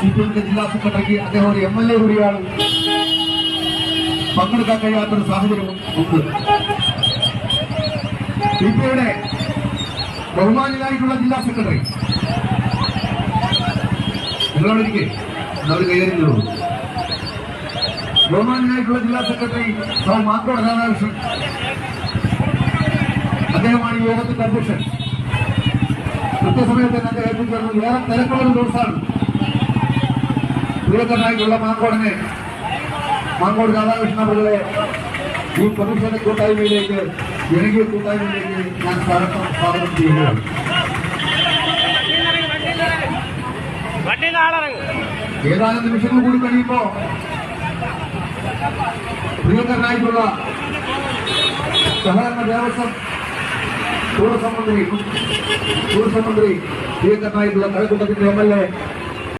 C ജില്ലാ സെക്രട്ടറിക്ക് അദ്ദേഹം ഒരു എം എൽ എ കൂടിയാണ്. പങ്കെടുക്കാൻ കഴിയാത്തൊരു സാഹചര്യം ഉണ്ട്. സി പി ജില്ലാ സെക്രട്ടറി. നിങ്ങളവിടേക്ക് അവർ കൈകാര്യം ചെയ്തു ബഹുമാനായിട്ടുള്ള ജില്ലാ സെക്രട്ടറി സാർ മാക്കോട് രാധാകൃഷ്ണൻ. അദ്ദേഹമാണ് യോഗത്തിന്റെ അധ്യക്ഷൻ. കൃത്യസമയത്ത് തന്നെ അദ്ദേഹം ചേർന്നത് ഏറെ തിരക്കുള്ള ദിവസമാണ്. പ്രിയങ്കരനായിട്ടുള്ള മാങ്കോടിനെ. മാങ്കോട് രാധാകൃഷ്ണ അവരുടെ ഈ പ്രതിഷേധ കൂട്ടായ്മയിലേക്ക് ജനകീയ കൂട്ടായ്മയിലേക്ക് ഞാൻ സ്വാഗതം ചെയ്യുകയാണ്. ഏതാനും നിമിഷങ്ങൾ കൂടി കഴിയുമ്പോ പ്രിയങ്കരനായിട്ടുള്ള സഹകരണ ദേവസ്വം ടൂറിസം മന്ത്രി ടൂറിസം മന്ത്രി പ്രിയങ്കരനായിട്ടുള്ള കഴക്കൂട്ടത്തിന്റെ എം എൽ എ